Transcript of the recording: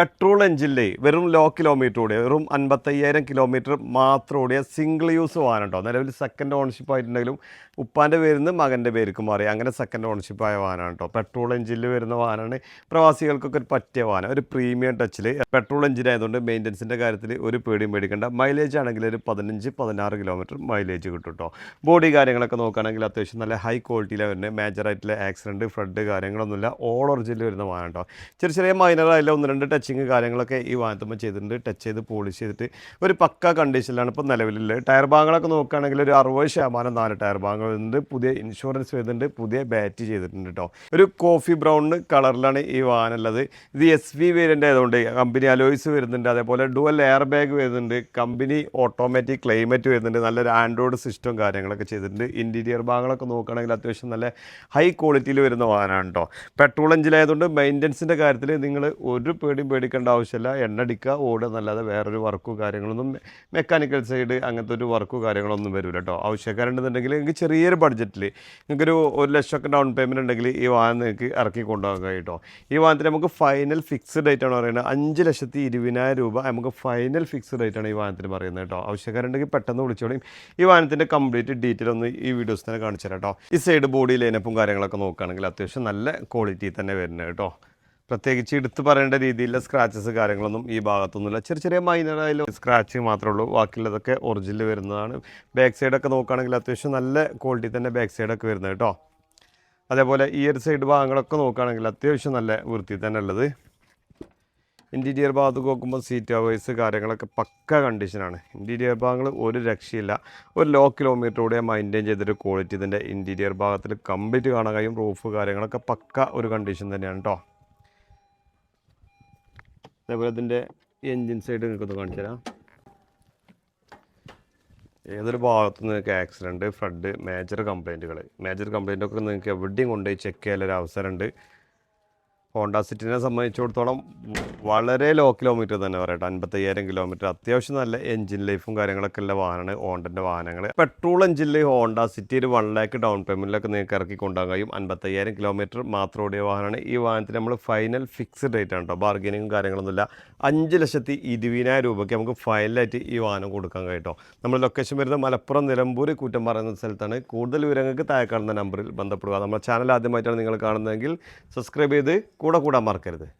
Petrol എഞ്ചിനിലെ വെറും low kilometre ഓടിയ വെറും അൻപത്തയ്യായിരം കിലോമീറ്റർ മാത്രം ഓടിയ സിംഗിൾ യൂസ് വാഹനം കേട്ടോ നിലവിൽ സെക്കൻഡ് ഓണർഷിപ്പ് ആയിട്ടുണ്ടെങ്കിലും ഉപ്പാന്റെ പേരിൽ നിന്ന് മകന്റെ പേർക്ക് മാറി. അങ്ങനെ സെക്കൻഡ് ഓണർഷിപ്പ് ആയ വാഹനമാണ് കേട്ടോ. പെട്രോൾ എഞ്ചിനിൽ വരുന്ന വാഹനമാണ്. പ്രവാസികൾക്കൊക്കെ ഒരു പറ്റിയ വാഹനം. ഒരു പ്രീമിയം ടച്ചിൽ പെട്രോൾ എഞ്ചിൻ ആയതുകൊണ്ട് മെയിന്റനൻസിന്റെ കാര്യത്തിൽ ഒരു പേടിയും പേടിക്കേണ്ട. മൈലേജ് ആണെങ്കിൽ ഒരു പതിനഞ്ച് പതിനാറ് കിലോമീറ്റർ മൈലേജ് കിട്ടും കേട്ടോ. ബോഡി കാര്യങ്ങളൊക്കെ നോക്കുകയാണെങ്കിൽ അത്യാവശ്യം നല്ല ഹൈ ക്വാളിറ്റിയിലാണ് വരുന്നത്. മേജറായിട്ടുള്ള ആക്സിഡന്റ് ഫ്ലഡ് കാര്യങ്ങളൊന്നുമില്ല. ഓൾ ഒറിജിനിൽ വരുന്ന വാഹനം കേട്ടോ. ചെറിയ ചെറിയ മൈനറായാലും ഒന്ന് രണ്ട് ടച്ചിങ് കാര്യങ്ങളൊക്കെ ഈ വാഹനത്തുമ്പോൾ ചെയ്തിട്ടുണ്ട് ടച്ച് ചെയ്ത് പോളിഷ് ചെയ്തിട്ട് ഒരു പക്ക കണ്ടീഷനിലാണ് ഇപ്പോൾ നിലവിലുള്ളത്. ടയർ ഭാഗങ്ങളൊക്കെ നോക്കുകയാണെങ്കിൽ ഒരു അറുപത് ശതമാനം നാല് ടയർ ഭാഗങ്ങൾ ഉണ്ട് പുതിയ ഇൻഷുറൻസ് വരുന്നുണ്ട് പുതിയ ബാറ്റ് ചെയ്തിട്ടുണ്ട് കേട്ടോ ഒരു കോഫി ബ്രൗൺ കളറിലാണ് ഈ വാഹനം ഉള്ളത് ഇത് എസ് വി വേരിയന്റ് ആയതുകൊണ്ട് കമ്പനി അലോയ്സ് വരുന്നുണ്ട് അതേപോലെ ഡുവൽ എയർ ബാഗ് വരുന്നുണ്ട് കമ്പനി ഓട്ടോമാറ്റിക് ക്ലൈമറ്റ് വരുന്നുണ്ട് നല്ലൊരു ആൻഡ്രോയിഡ് സിസ്റ്റം കാര്യങ്ങളൊക്കെ ചെയ്തിട്ടുണ്ട്. ഇന്റീരിയർ ഭാഗങ്ങളൊക്കെ നോക്കുകയാണെങ്കിൽ അത്യാവശ്യം നല്ല ഹൈ ക്വാളിറ്റിയിൽ വരുന്ന വാഹനമാണ് കേട്ടോ പെട്രോൾ എഞ്ചിലായതുകൊണ്ട് മെയിന്റനൻസിന്റെ കാര്യത്തിൽ നിങ്ങൾ ഒരു പേടിയും പേടിക്കേണ്ട ആവശ്യമില്ല. എണ്ണ അടിക്കുക ഓടുക എന്നല്ലാതെ വേറൊരു വർക്കോ കാര്യങ്ങളൊന്നും മെക്കാനിക്കൽ സൈഡ് അങ്ങനത്തെ ഒരു വർക്കും കാര്യങ്ങളൊന്നും വരില്ല കേട്ടോ ആവശ്യക്കാരുണ്ടെന്നുണ്ടെങ്കിൽ നിങ്ങൾക്ക് ചെറിയൊരു ബഡ്ജറ്റിൽ നിങ്ങൾക്കൊരു ഒരു ലക്ഷമൊക്കെ ഡൗൺ പേയ്മെന്റ് ഉണ്ടെങ്കിൽ ഈ വാഹനം നിങ്ങൾക്ക് ഇറക്കി കൊണ്ടുപോകാൻ കേട്ടോ ഈ വാഹനത്തിന് നമുക്ക് ഫൈനൽ ഫിക്സ്ഡ് റേറ്റ് ആണ് പറയുന്നത്. അഞ്ച് ലക്ഷത്തി ഇരുപതിനായിരം രൂപ നമുക്ക് ഫൈനൽ ഫിക്സ്ഡ് റേറ്റ് ആണ് ഈ വാഹനത്തിന് പറയുന്നത് കേട്ടോ ആവശ്യക്കാരുണ്ടെങ്കിൽ പെട്ടെന്ന് വിളിച്ചോളിയും ഈ വാഹനത്തിന്റെ കംപ്ലീറ്റ് ഡീറ്റെയിൽ ഒന്ന് ഈ വീഡിയോസ് തന്നെ കാണിച്ചു തരാം കേട്ടോ ഈ സൈഡ് ബോഡി ലൈനപ്പും കാര്യങ്ങളൊക്കെ നോക്കുകയാണെങ്കിൽ അത്യാവശ്യം നല്ല ക്വാളിറ്റി തന്നെ വരുന്നത് കേട്ടോ പ്രത്യേകിച്ച് എടുത്തു പറയേണ്ട രീതിയിലുള്ള സ്ക്രാച്ചസ് കാര്യങ്ങളൊന്നും ഈ ഭാഗത്തൊന്നുമില്ല. ചെറിയ ചെറിയ മൈനറായാലും സ്ക്രാച്ച് മാത്രമേ ഉള്ളൂ ബാക്കിയുള്ളതൊക്കെ ഒറിജിനൽ വരുന്നതാണ്. ബാക്ക് സൈഡൊക്കെ നോക്കുകയാണെങ്കിൽ അത്യാവശ്യം നല്ല ക്വാളിറ്റി തന്നെ ബാക്ക് സൈഡൊക്കെ വരുന്നത് കേട്ടോ. അതേപോലെ ഈ ഒരു സൈഡ് ഭാഗങ്ങളൊക്കെ നോക്കുകയാണെങ്കിൽ അത്യാവശ്യം നല്ല വൃത്തി തന്നെ ഉള്ളത്. ഇന്റീരിയർ ഭാഗത്ത് നോക്കുമ്പോൾ സീറ്റ് അവേഴ്സ് കാര്യങ്ങളൊക്കെ പക്ക കണ്ടീഷനാണ് ഇന്റീരിയർ ഭാഗങ്ങൾ ഒരു രക്ഷയില്ല. ഒരു ലോ കിലോമീറ്റർ കൂടെ മെയിന്റെയിൻ ചെയ്തൊരു ക്വാളിറ്റി ഇതിന്റെ ഇന്റീരിയർ ഭാഗത്തിൽ കംപ്ലീറ്റ് കാണാൻ കഴിയും. റൂഫ് കാര്യങ്ങളൊക്കെ പക്ക ഒരു കണ്ടീഷൻ തന്നെയാണ് കേട്ടോ. അതേപോലെ ഇതിന്റെ എൻജിൻ സൈഡ് നിങ്ങൾക്കൊന്ന് കാണിച്ചു തരാം. ഏതൊരു ഭാഗത്തു നിങ്ങൾക്ക് ആക്സിഡന്റ് ഫ്ലഡ് മേജർ കംപ്ലൈന്റുകൾ മേജർ കംപ്ലയിന്റൊക്കെ നിങ്ങൾക്ക് എവിടെയും കൊണ്ടുപോയി ചെക്ക് ചെയ്യാനൊരു അവസരമുണ്ട്. ഹോണ്ട സിറ്റിനെ സംബന്ധിച്ചിടത്തോളം വളരെ ലോ കിലോമീറ്റർ തന്നെ പറയട്ടെ. അൻപത്തയ്യായിരം കിലോമീറ്റർ അത്യാവശ്യം നല്ല എഞ്ചിൻ ലൈഫും കാര്യങ്ങളൊക്കെ ഉള്ള വാഹനമാണ് ഹോണ്ടന്റെ വാഹനങ്ങൾ പെട്രോൾ എഞ്ചിനിൽ ഹോണ്ട സിറ്റി ഒരു വൺ ലാക്ക് ഡൗൺ പേയ്മെന്റിലൊക്കെ നിങ്ങൾക്ക് ഇറക്കി കൊണ്ടുപോകാൻ കഴിയും. അൻപത്തയ്യായിരം കിലോമീറ്റർ മാത്രം ഓടിയ വാഹനമാണ്. ഈ വാഹനത്തിന് നമ്മൾ ഫൈനൽ ഫിക്സ്ഡ് റേറ്റ് ആണ് കേട്ടോ ബാർഗനിങ്ങും കാര്യങ്ങളൊന്നുമില്ല. അഞ്ച് ലക്ഷത്തി ഇരുപതിനായിരം രൂപയ്ക്ക് നമുക്ക് ഫൈനലായിട്ട് ഈ വാഹനം കൊടുക്കാൻ കഴിയും നമ്മൾ ലൊക്കേഷൻ വരുന്നത് മലപ്പുറം നിലമ്പൂർ കൂറ്റം പറയുന്ന സ്ഥലത്താണ്. കൂടുതൽ വിവരങ്ങൾക്ക് താഴെ കാണുന്ന നമ്പറിൽ ബന്ധപ്പെടുക. നമ്മുടെ ചാനൽ ആദ്യമായിട്ടാണ് നിങ്ങൾ കാണുന്നതെങ്കിൽ സബ്സ്ക്രൈബ് ചെയ്ത് കൂടെ കൂടാൻ മറക്കരുത്.